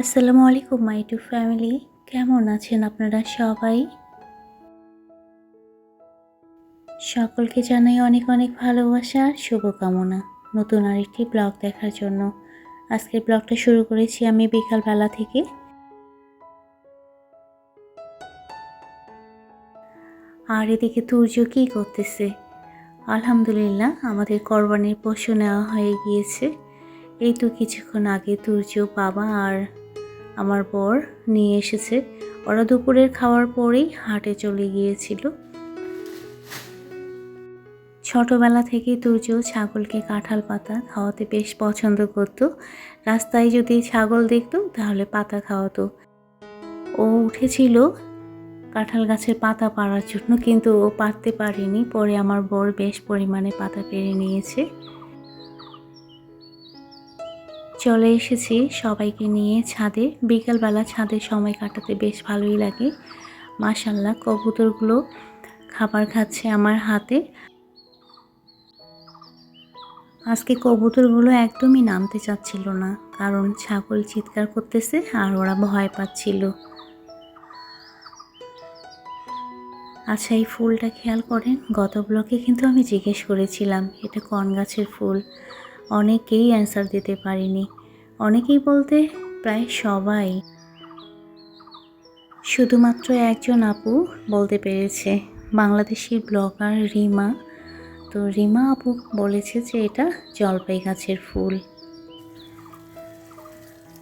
আসসালামু আলাইকুম, মাই to family. কেমন আছেন আপনারা সবাই? সকলকে জানাই অনেক অনেক ভালোবাসা আর শুভকামনা। নতুন আরেকটি ব্লগ দেখার জন্য। আজকের ব্লগটা শুরু করেছি আমি বিকালবেলা থেকে। আর এদিকে তুর্য কী করতেছে? আলহামদুলিল্লাহ, আমাদের কোরবানির পশু নেওয়া হয়ে গিয়েছে। এই তো কিছুক্ষণ আগে তুর্য বাবা আর আমার বর নিয়ে এসেছে। ওরা দুপুরের খাওয়ার পরেই হাটে চলে গিয়েছিল। ছোটবেলা থেকেই তুর্য ছাগলকে কাঁঠাল পাতা খাওয়াতে বেশ পছন্দ করতো। রাস্তায় যদি ছাগল দেখত, তাহলে পাতা খাওয়াতো। ও উঠেছিল কাঁঠাল গাছের পাতা পাড়ার জন্য, কিন্তু ও পারতে পারেনি। পরে আমার বর বেশ পরিমাণে পাতা পেরে নিয়েছে। চলে এসেছি সবাইকে নিয়ে ছাদে। বিকালবেলা ছাদে সময় কাটাতে বেশ ভালোই লাগে। মাশাল্লাহ কবুতরগুলো খাবার খাচ্ছে আমার হাতে। আজকে কবুতরগুলো একদমই নামতে চাচ্ছিল না, কারণ ছাগল চিৎকার করতেছে আর ওরা ভয় পাচ্ছিল। আচ্ছা এই ফুলটা খেয়াল করেন, গত ব্লকে কিন্তু আমি জিজ্ঞেস করেছিলাম, এটা কোন গাছের ফুল? অনেকেই অ্যান্সার দিতে পারিনি। অনেকেই বলতে প্রায় সবাই। শুধুমাত্র একজন আপু বলতে পেরেছে। বাংলাদেশি ব্লগার রিমা। তো রিমা আপু বলেছে যে এটা জলপাই গাছের ফুল।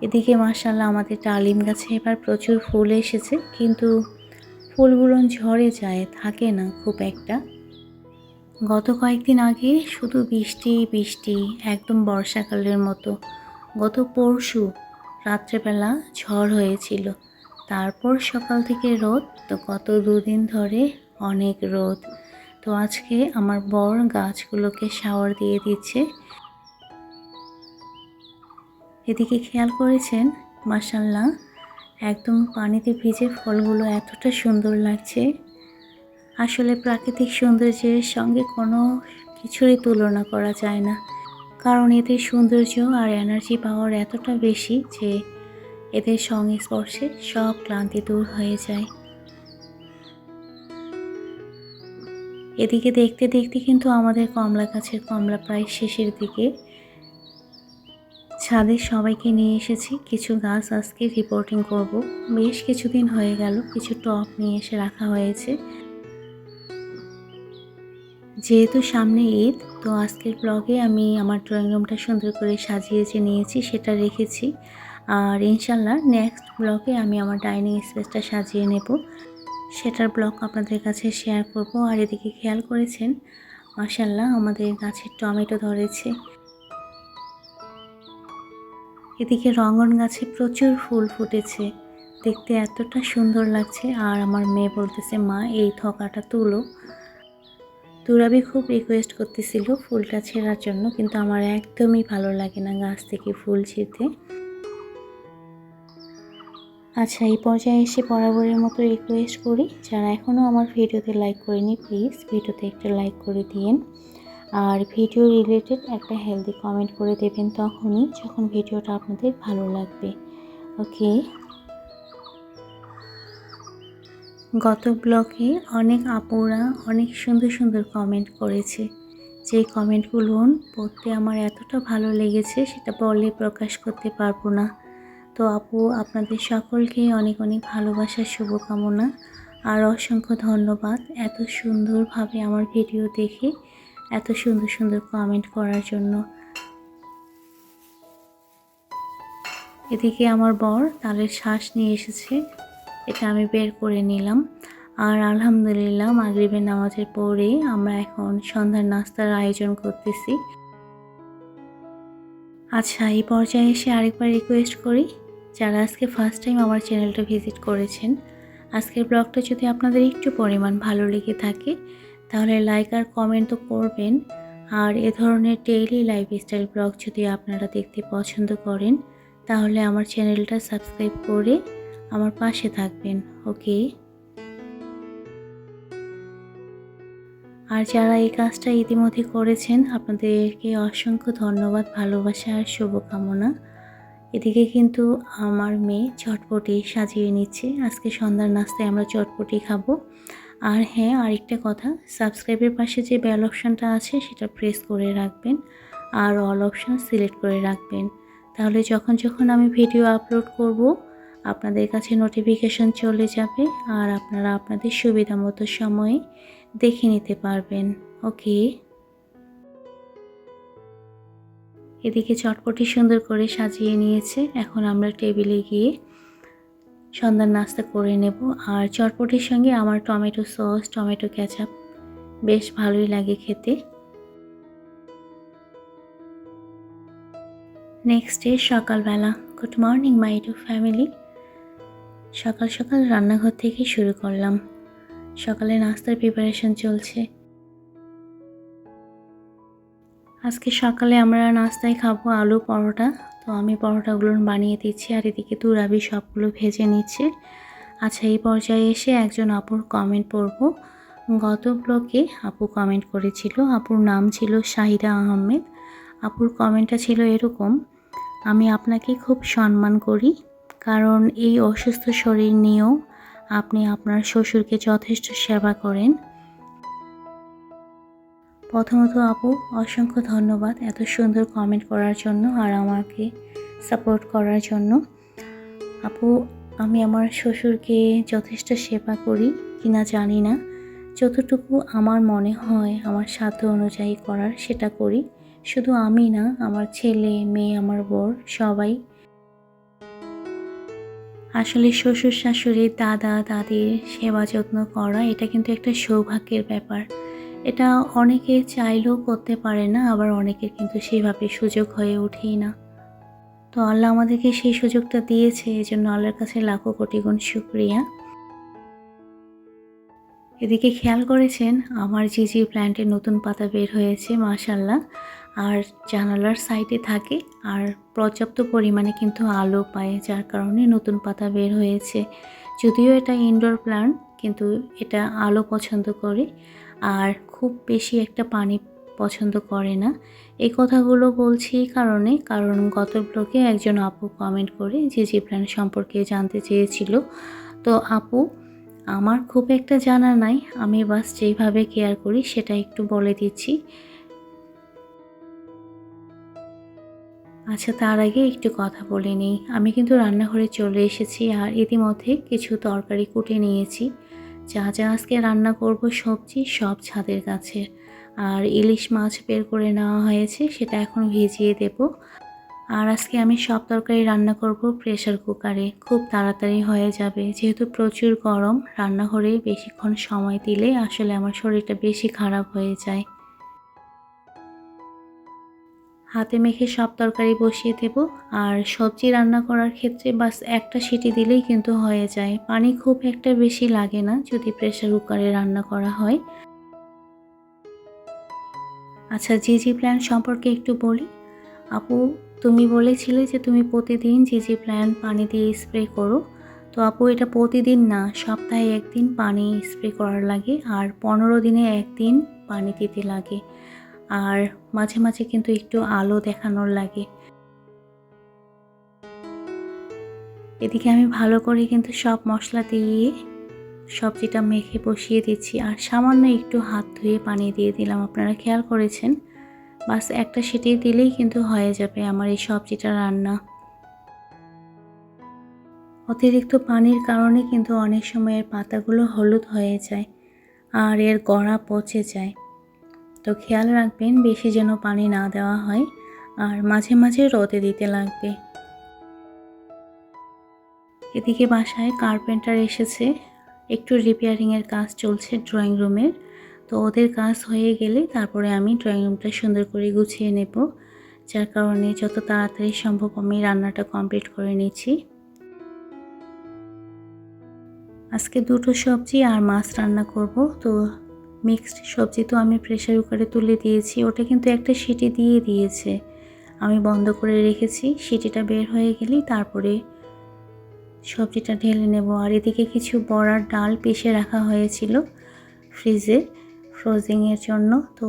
এদিকে মাসাল্লাহ আমাদের ডালিম গাছে এবার প্রচুর ফুল এসেছে। কিন্তু ফুলগুলো ঝরে যায়, থাকে না খুব একটা। গত কয়েকদিন আগে শুধু বৃষ্টি বৃষ্টি, একদম বর্ষাকালের মতো। গত পরশু রাত্রেবেলা ঝড় হয়েছিল। তারপর সকাল থেকে রোদ, তো গত দুদিন ধরে অনেক রোদ। তো আজকে আমার বর গাছগুলোকে শাওয়ার দিয়ে দিচ্ছে। এদিকে খেয়াল করেছেন? মাসাল্লাহ একদম পানিতে ভিজে ফলগুলো এতটা সুন্দর লাগছে। আসলে প্রাকৃতিক সৌন্দর্যের সঙ্গে কোনো কিছুরই তুলনা করা যায় না। কারণ এদের সৌন্দর্য আর এনার্জি পাওয়ার এতটা বেশি যে এদের সংস্পর্শে সব ক্লান্তি দূর হয়ে যায়। এদিকে দেখতে দেখতে কিন্তু আমাদের কমলা গাছের কমলা প্রায় শেষের দিকে। ছাদে সবাইকে নিয়ে এসেছি, কিছু গাছ আজকে রিপোর্টিং করব। বেশ কিছুদিন হয়ে গেল, কিছু টপ নিয়ে এসে রাখা হয়েছে। যেহেতু সামনে ঈদ, তো আজকের ব্লগে আমি আমার ড্রয়িং রুমটা সুন্দর করে সাজিয়ে যে নিয়েছি সেটা রেখেছি। আর ইনশাল্লাহ নেক্সট ব্লগে আমি আমার ডাইনিং স্পেসটা সাজিয়ে নেব। সেটার ব্লগ আপনাদের কাছে শেয়ার করব। আর এদিকে খেয়াল করেছেন মাসাল্লাহ আমাদের গাছের টমেটো ধরেছে। এদিকে রঙন গাছে প্রচুর ফুল ফুটেছে। দেখতে এতটা সুন্দর লাগছে। আর আমার মেয়ে বলতেছে, মা, এই থকাটা তুলো। তুরাবি খুব রিকোয়েস্ট করতেছিল ফুলটা ছেঁড়ার জন্য, কিন্তু আমার একদমই ভালো লাগে না গাছ থেকে ফুল ছিঁড়তে। আচ্ছা এই পর্যায়ে এসে বরাবরের মতো রিকোয়েস্ট করি। যারা এখনও আমার ভিডিওতে লাইক করেনি প্লিজ ভিডিওতে একটা লাইক করে দিন আর ভিডিও রিলেটেড একটা হেলদি কমেন্ট করে দেবেন তখনই, যখন ভিডিওটা আপনাদের ভালো লাগবে। ওকে গত ব্লগে অনেক আপুরা অনেক সুন্দর সুন্দর কমেন্ট করেছে। যে কমেন্টগুলো পড়তে আমার এতটা ভালো লেগেছে সেটা বলে প্রকাশ করতে পারব না। তো আপু, আপনাদের সকলকে অনেক অনেক ভালোবাসার শুভকামনা আর অসংখ্য ধন্যবাদ এত সুন্দরভাবে আমার ভিডিও দেখে, এত সুন্দর সুন্দর কমেন্ট করার জন্য। এদিকে আমার বর তালের শ্বাস নিয়ে এসেছে। এটা আমি বের করে নিলাম। আর আলহামদুলিল্লাহ মাগরিবের নামাজের পরে আমরা এখন সন্ধ্যার নাস্তার আয়োজন করতেছি। আচ্ছা এই পর্যায়ে এসে আরেকবার রিকোয়েস্ট করি, যারা আজকে ফার্স্ট টাইম আমার চ্যানেলটা ভিজিট করেছেন। আজকের ব্লগটা যদি আপনাদের একটু পরিমাণ ভালো লেগে থাকে, তাহলে লাইক আর কমেন্ট তো করবেন। আর এ ধরনের ডেইলি লাইফস্টাইল ব্লগ যদি আপনারা দেখতে পছন্দ করেন, তাহলে আমার চ্যানেলটা সাবস্ক্রাইব করে আমার পাশে থাকবেন, ওকে? আর যারা এই কাজটা ইতিমধ্যে করেছেন, আপনাদেরকে অসংখ্য ধন্যবাদ, ভালোবাসা আর শুভকামনা। এদিকে কিন্তু আমার মেয়ে চটপটি সাজিয়ে নিচ্ছে। আজকে সন্ধ্যার নাস্তায় আমরা চটপটি খাব। আর হ্যাঁ আরেকটা কথা, সাবস্ক্রাইবের পাশে যে বেল অপশানটা আছে, সেটা প্রেস করে রাখবেন। আর অল অপশান সিলেক্ট করে রাখবেন। তাহলে যখন যখন আমি ভিডিও আপলোড করব আপনাদের কাছে নোটিফিকেশন চলে যাবে আর আপনারা আপনাদের সুবিধা মতো সময়ে দেখে নিতে পারবেন ওকে এদিকে চটপটি সুন্দর করে সাজিয়ে নিয়েছে। এখন আমরা টেবিলে গিয়ে সন্ধ্যার নাস্তা করে নেব। আর চটপটির সঙ্গে আমার টমেটো সস টমেটো ক্যাচাপ বেশ ভালোই লাগে খেতে। নেক্সট ডে সকালবেলা। Good morning my to family সকাল সকাল রান্নাঘর থেকে শুরু করলাম। সকালে নাস্তার প্রিপারেশন চলছে। আজকে সকালে আমরা নাস্তায় খাব আলু পরোটা। তো আমি পরোটাগুলো বানিয়ে দিচ্ছি আর এদিকে তুরাবি সবগুলো ভেজে নিচ্ছে। আচ্ছা এই পর্যায়ে এসে একজন আপুর কমেন্ট পড়ব। গত ব্লকে আপু কমেন্ট করেছিল, আপুর নাম ছিল শাহিদা আহমেদ। আপুর কমেন্টটা ছিল এরকম, আমি আপনাকে খুব সম্মান করি কারণ এই অসুস্থ শরীর নিয়েও আপনি আপনার শ্বশুরকে যথেষ্ট সেবা করেন। প্রথমত আপু, অসংখ্য ধন্যবাদ এত সুন্দর কমেন্ট করার জন্য আর আমাকে সাপোর্ট করার জন্য। আপু, আমি আমার শ্বশুরকে যথেষ্ট সেবা করি কিনা জানি না। যতটুকু আমার মনে হয়, আমার সাধ্য অনুযায়ী করার সেটা করি। শুধু আমি না, আমার ছেলে, মেয়ে, আমার বর, সবাই আসলে শ্বশুর শাশুড়ি, দাদা, দাদির সেবা যত্ন করা, এটা কিন্তু একটা সৌভাগ্যের ব্যাপার। এটা অনেকে চাইলেও করতে পারে না, আবার অনেকের কিন্তু সেভাবে সুযোগ হয়ে ওঠেই না। তো আল্লাহ আমাদেরকে সেই সুযোগটা দিয়েছে এই জন্য আল্লাহর কাছে লাখো কোটি গুণ শুক্রিয়া। এদিকে খেয়াল করেছেন, আমার জিজি প্ল্যান্টের নতুন পাতা বের হয়েছে মাশাল্লাহ আর জানালার সাইডে থাকে আর পর্যাপ্ত পরিমাণে কিন্তু আলো পায়, যার কারণে নতুন পাতা বের হয়েছে। যদিও এটা ইনডোর প্ল্যান্ট কিন্তু এটা আলো পছন্দ করে আর খুব বেশি একটা পানি পছন্দ করে না। এই কথাগুলো বলছি এই কারণে, কারণ গত ব্লগে একজন আপু কমেন্ট করে যে জি প্ল্যান সম্পর্কে জানতে চেয়েছিল। তো আপু, আমার খুব একটা জানা নাই, আমি বাস যেইভাবে কেয়ার করি সেটা একটু বলে দিচ্ছি। আচ্ছা তার আগে একটু কথা বলে নিই। আমি কিন্তু রান্নাঘরে চলে এসেছি আর ইতিমধ্যে কিছু তরকারি কুটে নিয়েছি। যা যা আজকে রান্না করব সবজি সব ছাদের কাছে। আর ইলিশ মাছ বের করে নেওয়া হয়েছে সেটা এখন ভিজিয়ে দেব। আর আজকে আমি সব তরকারি রান্না করব প্রেশার কুকারে। খুব তাড়াতাড়ি হয়ে যাবে। যেহেতু প্রচুর গরম, রান্নাঘরে বেশিক্ষণ সময় দিলে আসলে আমার শরীরটা বেশি খারাপ হয়ে যায়। হাতে মেখে সব তরকারি বসিয়ে দেব। আর সবজি রান্না করার ক্ষেত্রে বাস একটা সিটি দিলেই কিন্তু হয়ে যায়। পানি খুব একটা বেশি লাগে না যদি প্রেশার কুকারে রান্না করা হয়। আচ্ছা জিজি প্ল্যান সম্পর্কে একটু বলি। আপু, তুমি বলেছিলে যে তুমি প্রতিদিন জিজি প্ল্যান পানি দিয়ে স্প্রে করো। তো আপু, এটা প্রতিদিন না, সপ্তাহে একদিন পানি স্প্রে করার লাগে। আর পনেরো দিনে একদিন পানি দিতে লাগে। আর মাঝে মাঝে কিন্তু একটু আলো দেখানোর লাগে। এদিকে আমি ভালো করে কিন্তু সব মশলা দিয়ে সবজিটা মেখে বসিয়ে দিচ্ছি আর সামান্য একটু হাত ধুয়ে পানি দিয়ে দিলাম। আপনারা খেয়াল করেছেন? বাস একটা সেটি দিলেই কিন্তু হয়ে যাবে আমার এই সবজিটা রান্না। অতিরিক্ত পানির কারণে কিন্তু অনেক সময় এর পাতাগুলো হলুদ হয়ে যায় আর এর গড়া পচে যায়। তো খেয়াল রাখবেন, বেশি যেন পানি না দেওয়া হয় আর মাঝে মাঝে রোদে দিতে লাগবে। এদিকে বাসায় কার্পেন্টার এসেছে। একটু রিপেয়ারিংয়ের কাজ চলছে ড্রয়িং রুমের। তো ওদের কাজ হয়ে গেলে তারপরে আমি ড্রয়িং রুমটা সুন্দর করে গুছিয়ে নেব। যার কারণে যত তাড়াতাড়ি সম্ভব আমি রান্নাটা কমপ্লিট করে নিচ্ছি। আজকে দুটো সবজি আর মাছ রান্না করব। তো মিক্সড সবজি তো আমি প্রেশার কুকারে তুলে দিয়েছি, ওটা কিন্তু একটা সিটি দিয়ে দিয়েছে। আমি বন্ধ করে রেখেছি, সিটিটা বের হয়ে গেলেই তারপরে সবজিটা ঢেলে নেব। আর এদিকে কিছু বড়ার ডাল পিষে রাখা হয়েছিল ফ্রিজে ফ্রোজিংয়ের জন্য, তো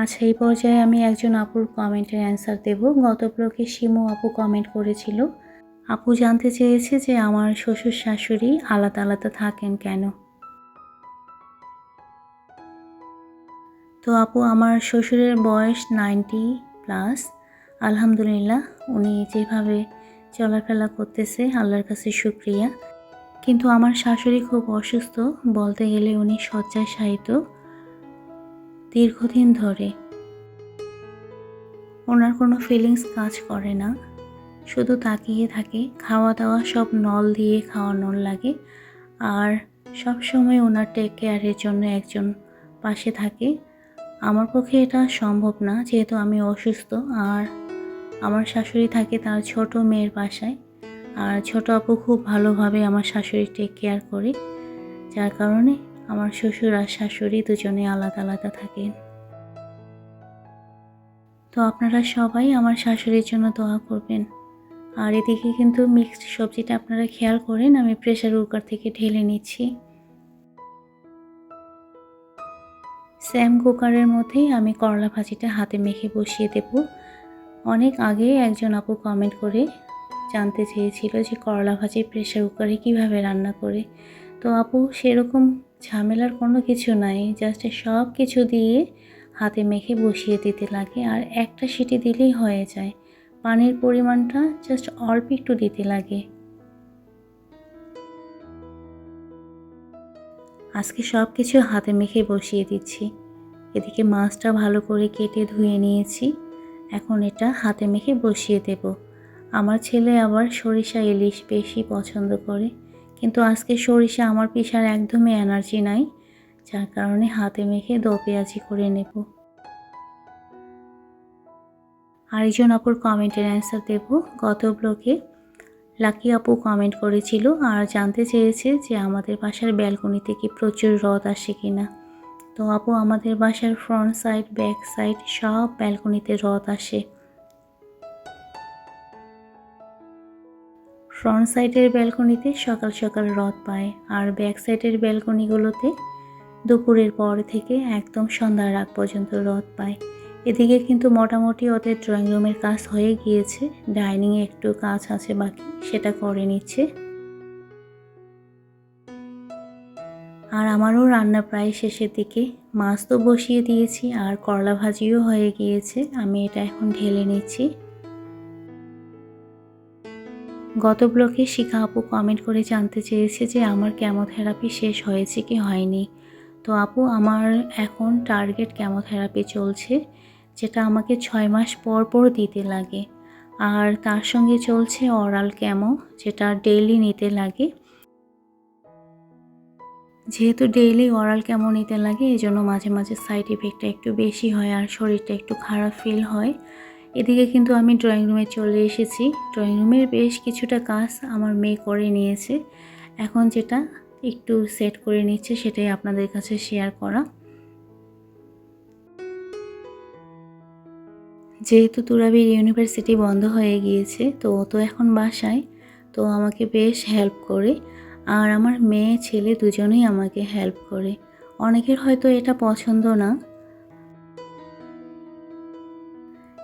আচ্ছা এই পর্যায়ে আমি একজন আপুর কমেন্টের অ্যান্সার দেব। গত ব্লকে শিমু আপু কমেন্ট করেছিল, আপু জানতে চেয়েছে যে আমার শ্বশুর শাশুড়ি আলাদা আলাদা থাকেন কেন? তো আপু, আমার শ্বশুরের বয়স নাইনটি প্লাস। আলহামদুলিল্লাহ, উনি যেভাবে চলাফেরা করতেছে, আল্লাহর কাছে শুক্রিয়া। কিন্তু আমার শাশুড়ি খুব অসুস্থ, বলতে গেলে উনি শয্যায় শায়িত দীর্ঘদিন ধরে। ওনার কোনো ফিলিংস কাজ করে না, শুধু তাকিয়ে থাকে খাওয়া দাওয়া সব নল দিয়ে খাওয়ানোর লাগে। আর সব সময় ওনার টেক কেয়ারের জন্য একজন পাশে থাকে। আমার পক্ষে এটা সম্ভব না, যেহেতু আমি অসুস্থ আর আমার শাশুড়ি থাকে তার ছোট মেয়ের বাসায়। আর ছোট আপু খুব ভালোভাবে আমার শাশুড়ি টেক কেয়ার করে। যার কারণে আমার শ্বশুর আর শাশুড়ি দুজনে আলাদা আলাদা থাকেন। তো আপনারা সবাই আমার শাশুড়ির জন্য দোয়া করবেন। আর এদিকে কিন্তু মিক্সড সবজিটা আপনারা খেয়াল করেন, আমি প্রেশার কুকার থেকে ঢেলে নিচ্ছি। স্যাম কুকারের মধ্যেই আমি করলা ভাজিটা হাতে মেখে বসিয়ে দেব। অনেক আগে একজন আপু কমেন্ট করে জানতে চেয়েছিল যে করলা ভাজি প্রেশার কুকারে কীভাবে রান্না করে। তো আপু, সেরকম ঝামেলার কোনো কিছু নাই জাস্ট সব কিছু দিয়ে হাতে মেখে বসিয়ে দিতে লাগে আর একটা সিটি দিলেই হয়ে যায়। পানির পরিমাণটা জাস্ট অল্প একটু দিতে লাগে। আজকে সব কিছু হাতে মেখে বসিয়ে দিচ্ছি। এদিকে মাছটা ভালো করে কেটে ধুয়ে নিয়েছি। এখন এটা হাতে মেখে বসিয়ে দেব। আমার ছেলে আবার সরিষা ইলিশ বেশি পছন্দ করে, কিন্তু আজকে সরিষা আমার পিসার একদমই এনার্জি নাই, যার কারণে হাতে মেখে দো পেঁয়াজি করে নেব। আরেকজন আপুর কমেন্টের অ্যান্সার দেব। গত ব্লকে লাকি আপু কমেন্ট করেছিল, আর জানতে চেয়েছে যে আমাদের বাসার ব্যালকনিতে কি প্রচুর রদ আসে কি না তো আপু, আমাদের বাসার ফ্রন্ট সাইড ব্যাক সাইড সব ব্যালকনিতে রদ আসে। ফ্রন্ট সাইডের ব্যালকনিতে সকাল সকাল রদ পায় আর ব্যাক সাইডের ব্যালকনিগুলোতে দুপুরের পর থেকে একদম সন্ধ্যার আগ পর্যন্ত রদ পায়। এদিকে কিন্তু মোটামুটি ওদের ড্রয়িং রুমের কাজ হয়ে গিয়েছে ডাইনিংয়ে একটু কাজ আছে বাকি, সেটা করে নিচ্ছে। আর আমারও রান্না প্রায় শেষের দিকে। মাছ তো বসিয়ে দিয়েছি আর করলা ভাজিও হয়ে গিয়েছে। আমি এটা এখন ঢেলে নিচ্ছি। গত ব্লকে শিখা আপু কমেন্ট করে জানতে চেয়েছে যে আমার কেমোথেরাপি শেষ হয়েছে কি হয়নি। তো আপু, আমার এখন টার্গেট কেমোথেরাপি চলছে, যেটা আমাকে ছয় মাস পর পর দিতে লাগে। আর তার সঙ্গে চলছে অরাল ক্যামো যেটা ডেইলি নিতে লাগে। যেহেতু ডেইলি অরাল কেমন নিতে লাগে এই জন্য মাঝে মাঝে সাইড ইফেক্টটা একটু বেশি হয় আর শরীরটা একটু খারাপ ফিল হয়। এদিকে কিন্তু আমি ড্রয়িং রুমে চলে এসেছি। ড্রয়িং রুমের বেশ কিছুটা কাজ আমার মেয়ে করে নিয়েছে। এখন যেটা একটু সেট করে নিচ্ছে সেটাই আপনাদের কাছে শেয়ার করা। যেহেতু তুরাবির ইউনিভার্সিটি বন্ধ হয়ে গিয়েছে, তো ও তো এখন বাসায়, তো আমাকে বেশ হেল্প করে। আর আমার মেয়ে, ছেলে দুজনেই আমাকে হেল্প করে। অনেকের হয়তো এটা পছন্দ না।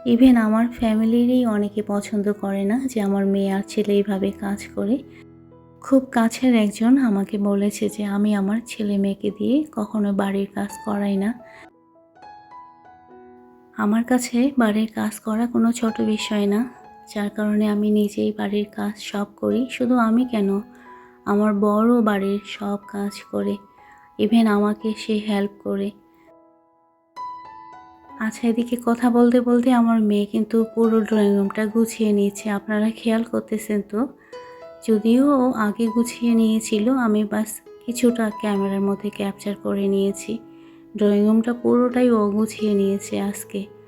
ইভেন আমার ফ্যামিলিরই অনেকে পছন্দ করে না যে আমার মেয়ে আর ছেলে এইভাবে কাজ করে। খুব কাছের একজন আমাকে বলেছে যে, আমি আমার ছেলে মেয়েকে দিয়ে কখনো বাড়ির কাজ করাই না। আমার কাছে বাড়ির কাজ করা কোনো ছোট বিষয় না। যার কারণে আমি নিজেই বাড়ির কাজ সব করি। শুধু আমি কেন? আমার বড় বাড়ির সব কাজ করে ইভেন আমাকে সে হেল্প করে। আচ্ছা এদিকে কথা বলতে বলতে আমার মেয়ে কিন্তু পুরো ড্রয়িং রুমটা গুছিয়ে নিয়েছে। আপনারা খেয়াল করতেছেন তো? যদিও আগে গুছিয়ে নিয়েছিল, আমি বাস কিছুটা ক্যামেরার মধ্যে ক্যাপচার করে নিয়েছি। ড্রয়িং রুমটা পুরোটাই ও গুছিয়ে নিয়েছে আজকে।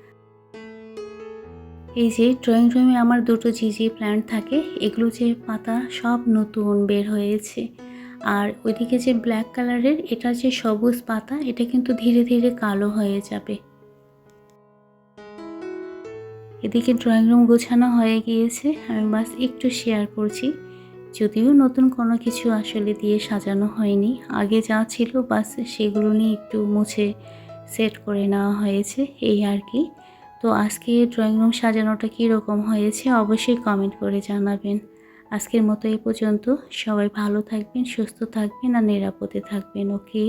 এই যে ড্রয়িং রুমে আমার দুটো জিজি প্ল্যান্ট থাকে, এগুলো যে পাতা সব নতুন বের হয়েছে। আর ওইদিকে যে ব্ল্যাক কালারের এটা যে সবুজ পাতা, এটা কিন্তু ধীরে ধীরে কালো হয়ে যাবে। এদিকে ড্রয়িং রুম গোছানো হয়ে গিয়েছে, আমি বাস একটু শেয়ার করছি। যদিও নতুন কোনো কিছু আসলে দিয়ে সাজানো হয়নি, আগে যা ছিল বাস সেগুলো নিয়ে একটু মুছে সেট করে নেওয়া হয়েছে, এই আর কি। তো আজকে ড্রয়িং রুম সাজানোটা কীরকম হয়েছে অবশ্যই কমেন্ট করে জানাবেন। আজকের মতো এই পর্যন্ত। সবাই ভালো থাকবেন, সুস্থ থাকবেন আর নিরাপদে থাকবেন ওকে